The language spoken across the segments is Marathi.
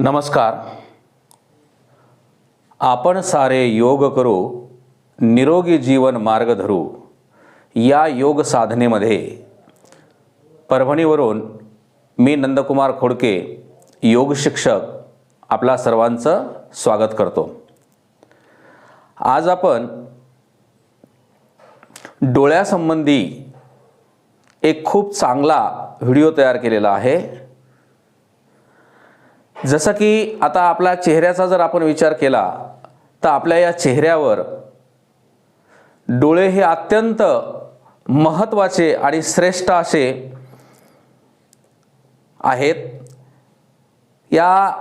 नमस्कार. आपण सारे योग करू निरोगी जीवन मार्ग धरू. या योग साधनेमध्ये परभणीवरून मी नंदकुमार खोडके योग शिक्षक आपला सर्वांचं स्वागत करतो. आज आपण डोळ्यासंबंधी एक खूप चांगला व्हिडिओ तयार केलेला आहे. जसं की आता आपल्या चेहऱ्याचा जर आपण विचार केला तर आपल्या या चेहऱ्यावर डोळे हे अत्यंत महत्त्वाचे आणि श्रेष्ठ असे आहेत. या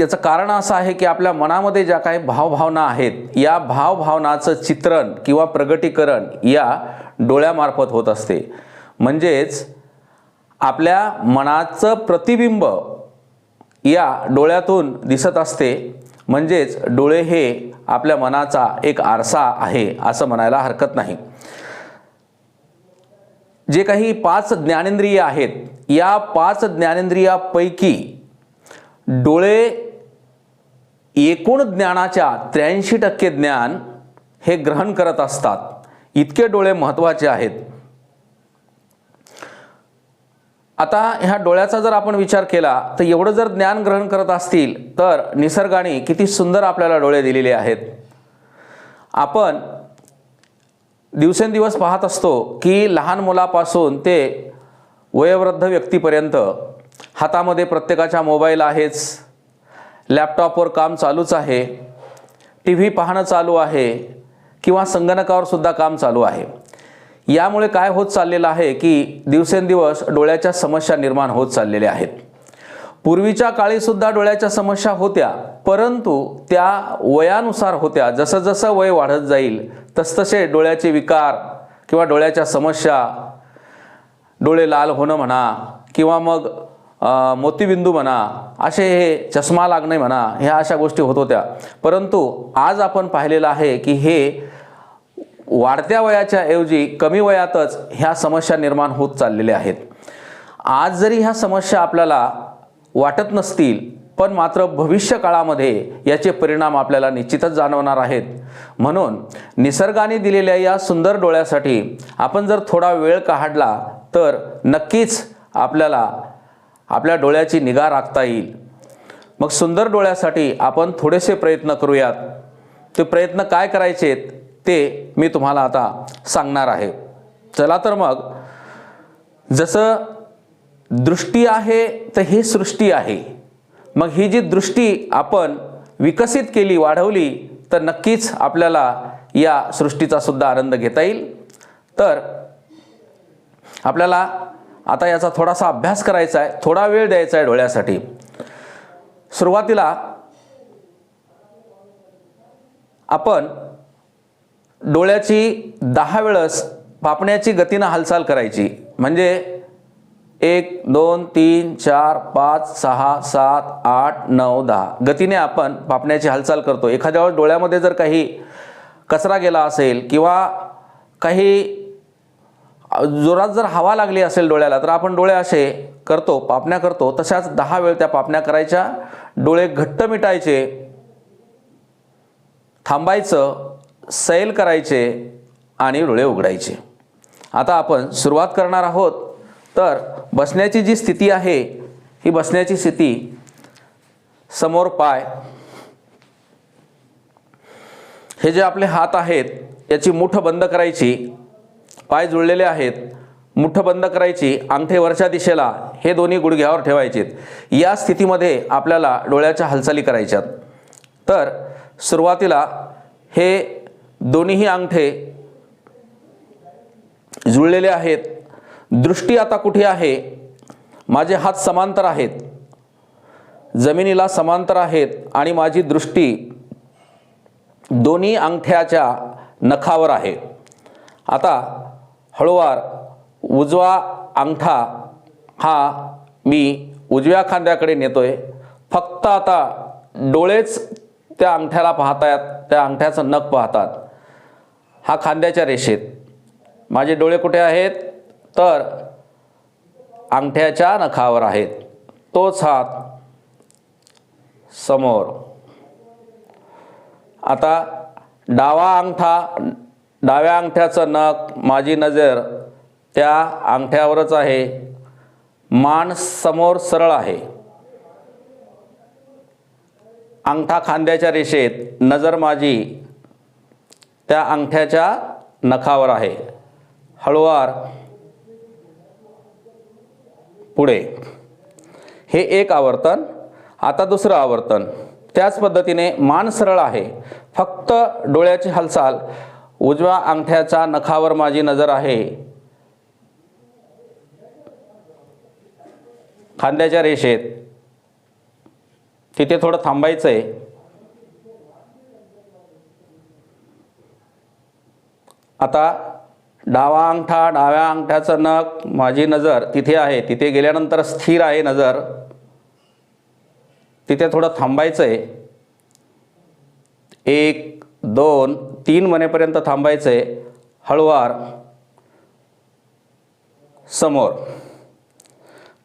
याचं कारण असं आहे की आपल्या मनामध्ये ज्या काही भावभावना आहेत या भावभावनाचं चित्रण किंवा प्रगटीकरण या डोळ्यामार्फत होत असते. म्हणजेच आपल्या मनाचं प्रतिबिंब या डोळ्यातून दिसत असते. म्हणजेच डोळे हे आपल्या मनाचा एक आरसा आहे असं म्हणायला हरकत नाही. जे काही पाच ज्ञानेंद्रिय आहेत या पाच ज्ञानेंद्रियापैकी डोळे एकूण ज्ञानाच्या त्र्याऐंशी टक्के ज्ञान हे ग्रहण करत असतात. इतके डोळे महत्त्वाचे आहेत. आता ह्या डोळ्याचा जर आपण विचार केला तर एवढं जर ज्ञान ग्रहण करत असतील तर निसर्गाने किती सुंदर आपल्याला डोळे दिलेले आहेत. आपण दिवसेंदिवस पाहत असतो की लहान मुलापासून ते वयोवृद्ध व्यक्तीपर्यंत हातामध्ये प्रत्येकाच्या मोबाईल आहेच लॅपटॉपवर काम चालूच आहे टी व्ही पाहणं चालू आहे किंवा संगणकावर सुद्धा काम चालू आहे. यामुळे काय होत चाललेलं आहे की दिवसेंदिवस डोळ्याच्या समस्या निर्माण होत चाललेल्या आहेत. पूर्वीच्या काळीसुद्धा डोळ्याच्या समस्या होत्या परंतु त्या वयानुसार होत्या. जसं जसं वय वाढत जाईल तसतसे डोळ्याचे विकार किंवा डोळ्याच्या समस्या डोळे लाल होणं म्हणा किंवा मग मोतीबिंदू म्हणा असे हे चष्मा लागणे म्हणा ह्या अशा गोष्टी होत होत्या. परंतु आज आपण पाहिलेलं आहे की हे वाढत्या वयाच्या ऐवजी कमी वयातच ह्या समस्या निर्माण होत चाललेल्या आहेत. आज जरी ह्या समस्या आपल्याला वाटत नसतील पण मात्र भविष्य काळामध्ये याचे परिणाम आपल्याला निश्चितच जाणवणार आहेत. म्हणून निसर्गाने दिलेल्या या सुंदर डोळ्यासाठी आपण जर थोडा वेळ काढला तर नक्कीच आपल्याला आपल्या डोळ्याची निगा राखता येईल. मग सुंदर डोळ्यासाठी आपण थोडेसे प्रयत्न करूयात. ते प्रयत्न काय करायचेत? ते मी तुम्हाला आता सांगणार आहे. चला तर मग जसं दृष्टी आहे तर ही सृष्टी आहे. मग ही जी दृष्टी आपण विकसित केली वाढवली तर नक्कीच आपल्याला या सृष्टीचा सुद्धा आनंद घेता येईल. तर आपल्याला आता याचा थोडासा अभ्यास करायचा आहे थोडा वेळ द्यायचा आहे डोळ्यासाठी. सुरुवातीला आपण डोळ्याची दहा वेळस पापण्याची गतीनं हालचाल करायची. म्हणजे एक दोन तीन चार पाच सहा सात आठ नऊ दहा. गतीने आपण पापण्याची हालचाल करतो. एखाद्या वेळेस डोळ्यामध्ये जर काही कचरा गेला असेल किंवा काही जोरात जर हवा लागली असेल डोळ्याला तर आपण डोळे असे करतो पापण्या करतो. तशाच दहा वेळ त्या पापण्या करायच्या. डोळे घट्ट मिटायचे. थांबायचं. सैल करायचे आणि डोळे उघडायचे. आता आपण सुरुवात करणार आहोत. तर बसण्याची जी स्थिती आहे ही बसण्याची स्थिती समोर पाय. हे जे आपले हात आहेत याची मुठ बंद करायची पाय जुळलेले आहेत मुठ बंद करायची अंगठे वरच्या दिशेला हे दोन्ही गुडघ्यावर ठेवायचेत. या स्थितीमध्ये आपल्याला डोळ्याच्या हालचाली करायच्यात. तर सुरुवातीला हे दोन्हीही अंगठे जुळलेले आहेत. दृष्टी आता कुठे आहे? माझे हात समांतर आहेत. जमिनीला समांतर आहेत आणि माझी दृष्टी दोन्ही अंगठ्याच्या नखावर आहे. आता हळूवार उजवा अंगठा हा मी उजव्या खांद्याकडे नेतोय. फक्त आता डोळेच त्या अंगठ्याला पाहतायत त्या अंगठ्याचं नख पाहतात. हा खांद्याच्या रेषेत. माझे डोळे कुठे आहेत? तर अंगठ्याच्या नखावर आहेत. तोच हात समोर. आता डावा अंगठा डाव्या अंगठ्याचं नख माझी नजर त्या अंगठ्यावरच आहे. मान समोर सरळ आहे. अंगठा खांद्याच्या रेषेत नजर माझी त्या अंगठ्याच्या नखावर आहे. हळुवार पुढे. हे एक आवर्तन आता दुसरं आवर्तन. त्याच पद्धतीने मान सरळ आहे. फक्त डोळ्याची हालचाल. उजव्या अंगठ्याच्या नखावर माझी नजर आहे. खांद्याच्या रेषेत. तिथे थोडं थांबायचं आहे आता डावा अंगठा डाव्या अंगठ्याचं नख माझी नजर तिथे आहे. तिथे गेल्यानंतर स्थिर आहे नजर. तिथे थोडं थांबायचं आहे एक दोन तीन म्हणेपर्यंत थांबायचं आहे हळुवार. समोर.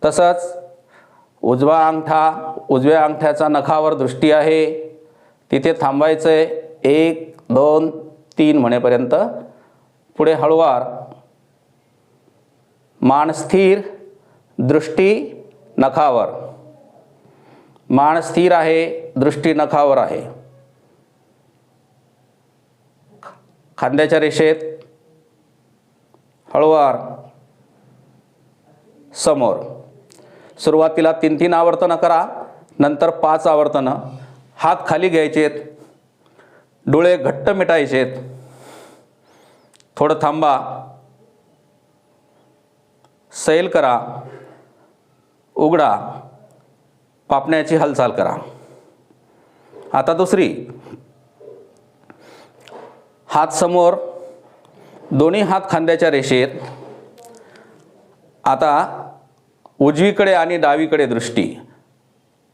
तसंच उजवा अंगठा उजव्या अंगठ्याचा नखावर दृष्टी आहे. तिथे थांबायचं आहे एक दोन तीन म्हणेपर्यंत पुढे हळुवार. मान स्थिर दृष्टी नखावर. मान स्थिर आहे दृष्टी नखावर आहे. खांद्याच्या रेषेत. हळुवार. समोर. सुरुवातीला तीन तीन आवर्तनं करा नंतर पाच आवर्तनं. हात खाली घ्यायचेत. डोळे घट्ट मिटायचेत. थोडं थांबा. सैल करा. उघडा. पापण्याची हालचाल करा. आता दुसरी. हात समोर. दोन्ही हात खांद्याच्या रेषेत. आता उजवीकडे आणि डावीकडे दृष्टी.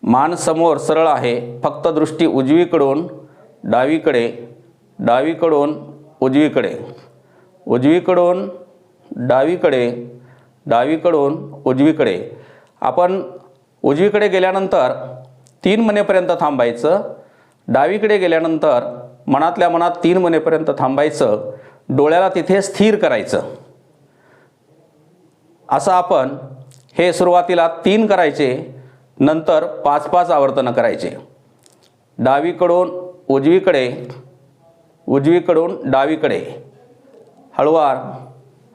मान समोर सरळ आहे. फक्त दृष्टी उजवीकडून डावीकडे डावीकडून उजवीकडे. उजवीकडून डावीकडे डावीकडून उजवीकडे. आपण उजवीकडे गेल्यानंतर तीन मनेपर्यंत थांबायचं डावीकडे गेल्यानंतर मनातल्या मनात तीन मनेपर्यंत थांबायचं डोळ्याला तिथे स्थिर करायचं. असं आपण हे सुरुवातीला तीन करायचे नंतर पाच पाच आवर्तनं करायचे. डावीकडून उजवीकडे उजवीकडून डावीकडे. हळुवार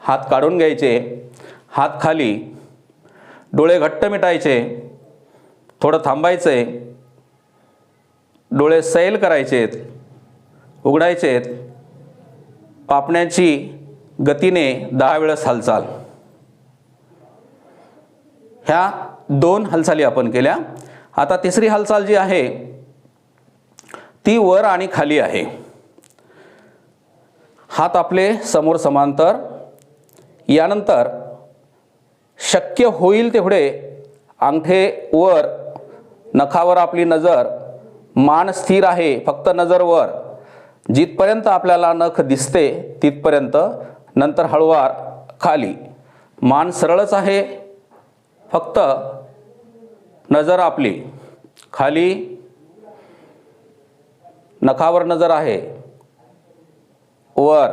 हात काढून घ्यायचे हात खाली डोळे घट्ट मिटायचे थोडं थांबायचं आहे डोळे सैल करायचेत उघडायचेत पापण्याची गतीने दहा वेळेस हालचाल. ह्या दोन हालचाली आपण केल्या. आता तिसरी हालचाल जी आहे ती वर आणि खाली आहे. हात आपले समोर समांतर. यानंतर शक्य होईल तेवढे अंगठे वर नखावर आपली नजर. मान स्थिर आहे फक्त नजरवर जिथपर्यंत आपल्याला नख दिसते तिथपर्यंत. नंतर हळुवार खाली. मान सरळच आहे फक्त नजर आपली. खाली. नखावर नजर आहे. वर.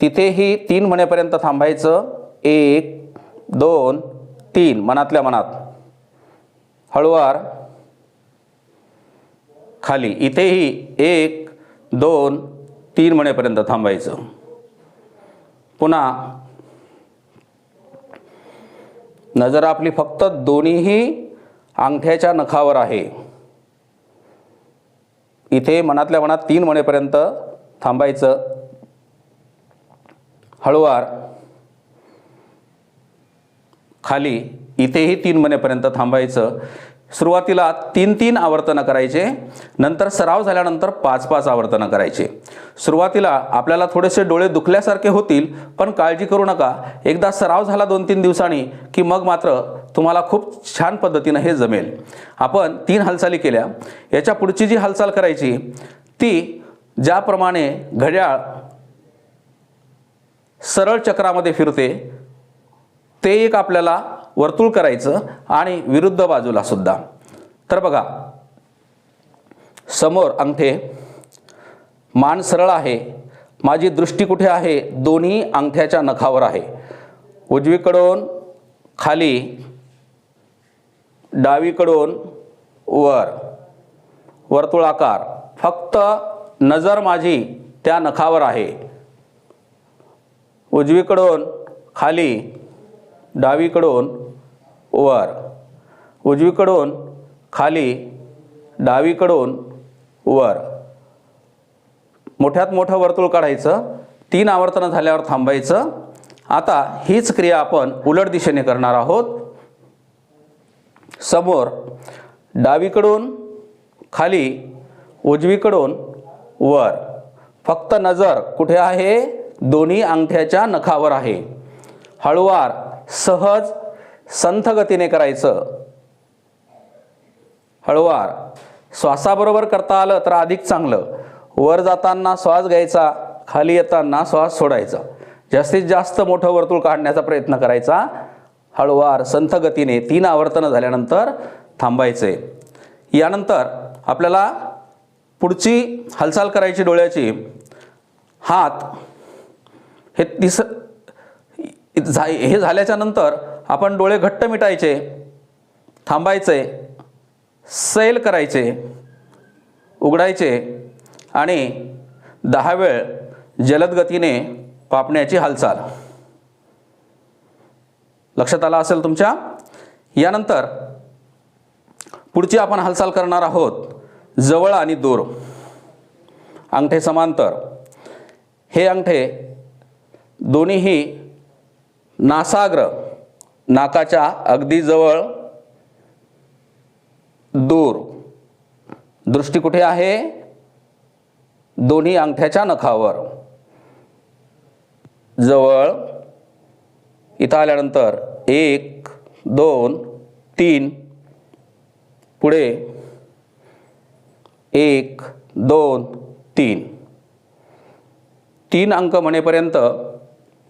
तिथेही तीन म्हणेपर्यंत थांबायचं. एक दोन तीन. मनातल्या मनात. हळुवार. खाली. इथेही एक दोन तीन म्हणेपर्यंत थांबायचं. पुन्हा. नजर आपली फक्त दोन्हीही अंगठ्याच्या नखावर आहे. इथे मनातल्या मनात तीन म्हणेपर्यंत थांबायचं. हळुवार. खाली इथेही तीन महिनेपर्यंत थांबायचं. सुरुवातीला तीन तीन आवर्तनं करायचे. नंतर सराव झाल्यानंतर पाच पाच आवर्तनं करायचे. सुरुवातीला आपल्याला थोडेसे डोळे दुखल्यासारखे होतील पण काळजी करू नका. एकदा सराव झाला दोन तीन दिवसांनी की मग मात्र तुम्हाला खूप छान पद्धतीनं हे जमेल. आपण तीन हालचाली केल्या. याच्या पुढची जी हालचाल करायची ती ज्याप्रमाणे घड्याळ सरळ चक्रामध्ये फिरते ते एक आपल्याला वर्तुळ करायचं आणि विरुद्ध बाजूला सुद्धा. तर बघा समोर अंगठे मान सरळ आहे माझी दृष्टी कुठे आहे? दोन्ही अंगठ्याच्या नखावर आहे. उजवीकडून खाली डावीकडून वर. वर्तुळाकार फक्त नजर माझी त्या नखावर आहे. उजवीकडून खाली डावीकडून वर. उजवीकडून खाली डावीकडून वर. मोठ्यात मोठं वर्तुळ काढायचं तीन आवर्तनं झाल्यावर थांबायचं. आता हीच क्रिया आपण उलट दिशेने करणार आहोत. समोर डावीकडून खाली उजवीकडून वर. फक्त नजर कुठे आहे? दोन्ही अंगठ्याच्या नखावर आहे. हळुवार सहज संथ गतीने करायचं. हळुवार श्वासाबरोबर करता आलं तर अधिक चांगलं. वर जाताना श्वास घ्यायचा खाली येताना श्वास सोडायचा. जास्तीत जास्त मोठं वर्तुळ काढण्याचा प्रयत्न करायचा. हळुवार संथ गतीने तीन आवर्तनं झाल्यानंतर थांबायचे. यानंतर आपल्याला पुढची हालचाल करायची डोळ्याची हात हे तिस झा हे झाल्याच्यानंतर आपण डोळे घट्ट मिटायचे थांबायचे सैल करायचे उघडायचे आणि दहा वेळ जलद गतीने पापण्याची हालचाल. लक्षात आला असेल तुमच्या? यानंतर पुढची आपण हालचाल करणार आहोत. जवळ आणि दूर. अंगठे समांतर. हे अंगठे दोन्हीही नासाग्र नाकाच्या अगदी जवळ दूर. दृष्टी कुठे आहे? दोन्ही अंगठ्याच्या नखावर. जवळ. इथं आल्यानंतर एक दोन तीन. पुढे एक दोन तीन. तीन अंक म्हणेपर्यंत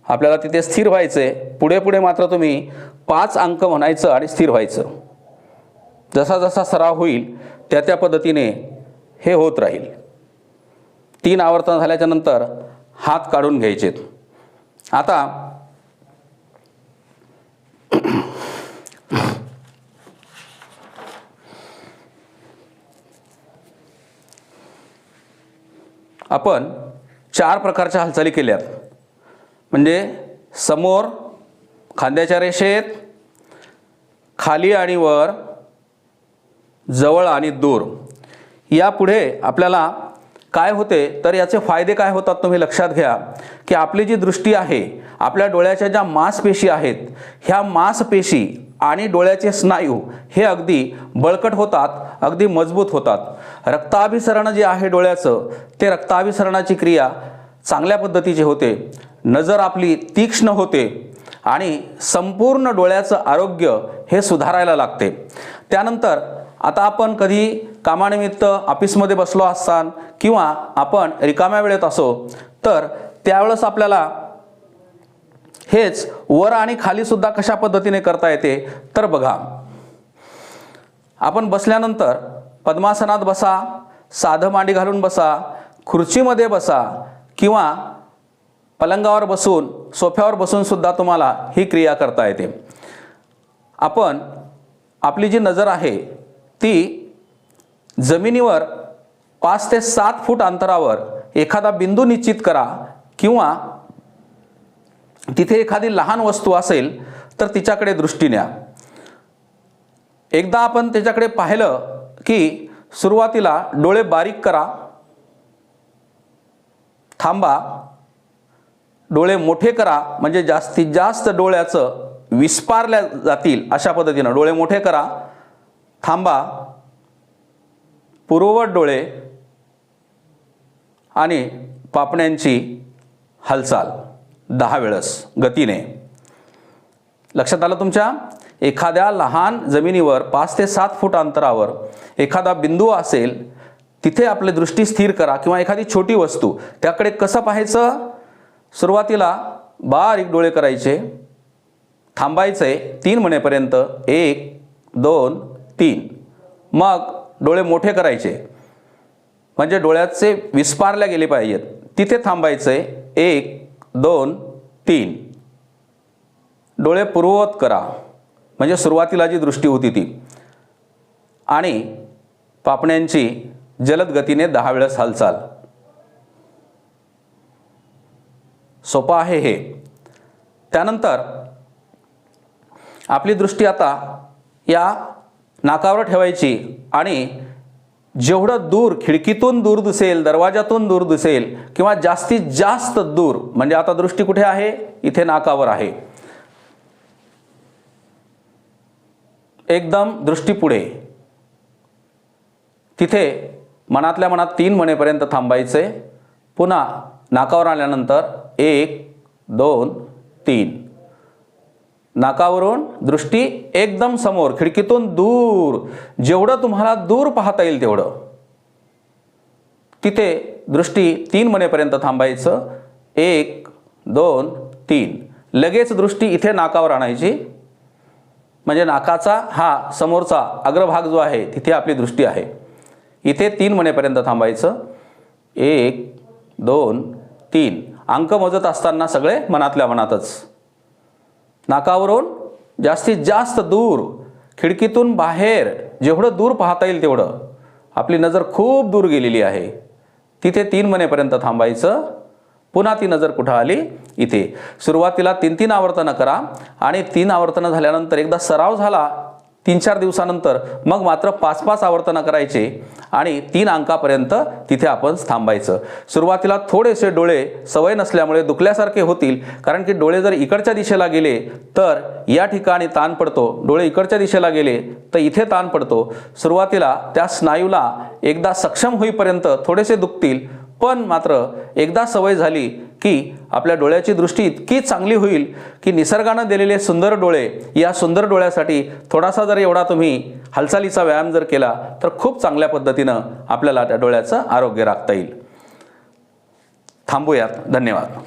आपल्याला तिथे स्थिर व्हायचे. पुढे पुढे मात्र तुम्ही पाच अंक म्हणायचं आणि स्थिर व्हायचं. जसा जसा सराव होईल त्या त्या पद्धतीने हे होत राहील. तीन आवर्तन झाल्याच्यानंतर हात काढून घ्यायचेत. आता आपण चार प्रकारच्या हालचाली केल्यात. म्हणजे समोर खांद्याच्या रेषेत खाली आणि वर जवळ आणि दूर. यापुढे आपल्याला काय होते तर याचे फायदे काय होतात तुम्ही लक्षात घ्या की आपली जी दृष्टी आहे आपल्या डोळ्याच्या ज्या मांसपेशी आहेत ह्या मांसपेशी आणि डोळ्याचे स्नायू हे अगदी बळकट होतात अगदी मजबूत होतात. रक्ताभिसरण जे आहे डोळ्याचं ते रक्ताभिसरणाची क्रिया चांगल्या पद्धतीची होते. नजर आपली तीक्ष्ण होते आणि संपूर्ण डोळ्याचं आरोग्य हे सुधारायला लागते. त्यानंतर आता आपण कधी कामानिमित्त ऑफिसमध्ये बसलो असतान किंवा आपण रिकाम्या वेळेत असो तर त्यावेळेस आपल्याला हेच वर आणि खाली सुद्धा कशा पद्धतीने करता येते? तर बघा. आपण बसल्यानंतर पद्मासनात बसा साधं मांडी घालून बसा खुर्चीमध्ये बसा किंवा पलंगावर बसून सोफ्यावर बसून सुद्धा तुम्हाला ही क्रिया करता येते. आपण आपली जी नजर आहे ती जमिनीवर पाच ते सात फूट अंतरावर एखादा बिंदू निश्चित करा किंवा तिथे एखादी लहान वस्तू असेल तर तिच्याकडे दृष्टी न्या. एकदा आपण त्याच्याकडे पाहिलं की सुरुवातीला डोळे बारीक करा. थांबा. डोळे मोठे करा म्हणजे जास्तीत जास्त डोळ्याचं विस्पारल्या जातील अशा पद्धतीनं. डोळे मोठे करा. थांबा. पूर्ववत डोळे आणि पापण्यांची हालचाल. दहा वेळस गतीने. लक्षात आलं तुमच्या? एखाद्या लहान जमिनीवर पाच ते सात फूट अंतरावर एखादा बिंदू असेल तिथे आपली दृष्टी स्थिर करा किंवा एखादी छोटी वस्तू त्याकडे कसं पाहायचं? सुरुवातीला बारीक डोळे करायचे. थांबायचे तीन म्हणेपर्यंत एक दोन तीन. मग डोळे मोठे करायचे. म्हणजे डोळ्याचे विस्पारल्या गेले पाहिजेत. तिथे थांबायचं आहे एक दोन तीन. डोळे पूर्ववत करा. म्हणजे सुरुवातीला जी दृष्टी होती ती. आणि पापण्यांची जलद गतीने दहा वेळेस हालचाल. सोपं आहे हे. त्यानंतर आपली दृष्टी आता या नाकावर ठेवायची आणि जेवढं दूर खिडकीतून दूर दिसेल दरवाजातून दूर दिसेल किंवा जास्तीत जास्त दूर म्हणजे आता दृष्टी कुठे आहे? इथे नाकावर आहे. एकदम दृष्टी पुढे. तिथे मनातल्या मनात तीन म्हणेपर्यंत थांबायचे. पुन्हा नाकावर आल्यानंतर एक दोन तीन. नाकावरून दृष्टी एकदम समोर खिडकीतून दूर. जेवढं तुम्हाला दूर पाहता येईल तेवढं. तिथे दृष्टी तीन म्हणेपर्यंत थांबायचं. एक दोन तीन. लगेच दृष्टी इथे नाकावर आणायची. म्हणजे नाकाचा हा समोरचा अग्रभाग जो आहे तिथे आपली दृष्टी आहे. इथे तीन म्हणेपर्यंत थांबायचं. एक दोन तीन. अंक मोजत असताना सगळे मनातल्या मनातच. नाकावरून जास्तीत जास्त दूर खिडकीतून बाहेर जेवढं दूर पाहता येईल तेवढं. आपली नजर खूप दूर गेलेली आहे. तिथे तीन महिनेपर्यंत थांबायचं. पुन्हा ती नजर कुठं आली? इथे. सुरुवातीला तीन तीन आवर्तनं करा आणि तीन आवर्तनं झाल्यानंतर एकदा सराव झाला. तीन चार दिवसानंतर मग मात्र पाच पाच आवर्तनं करायचे आणि तीन अंकापर्यंत तिथे आपण थांबायचं. सुरुवातीला थोडेसे डोळे सवय नसल्यामुळे दुखल्यासारखे होतील कारण की डोळे जर इकडच्या दिशेला गेले तर या ठिकाणी ताण पडतो. डोळे इकडच्या दिशेला गेले तर इथे ताण पडतो. सुरुवातीला त्या स्नायूला एकदा सक्षम होईपर्यंत थोडेसे दुखतील पण मात्र एकदा सवय झाली की आपल्या डोळ्याची दृष्टी इतकी चांगली होईल की निसर्गानं दिलेले सुंदर डोळे या सुंदर डोळ्यासाठी थोडासा जर एवढा तुम्ही हालचालीचा व्यायाम जर केला तर खूप चांगल्या पद्धतीनं आपल्याला त्या डोळ्याचं आरोग्य राखता येईल. थांबूयात. धन्यवाद.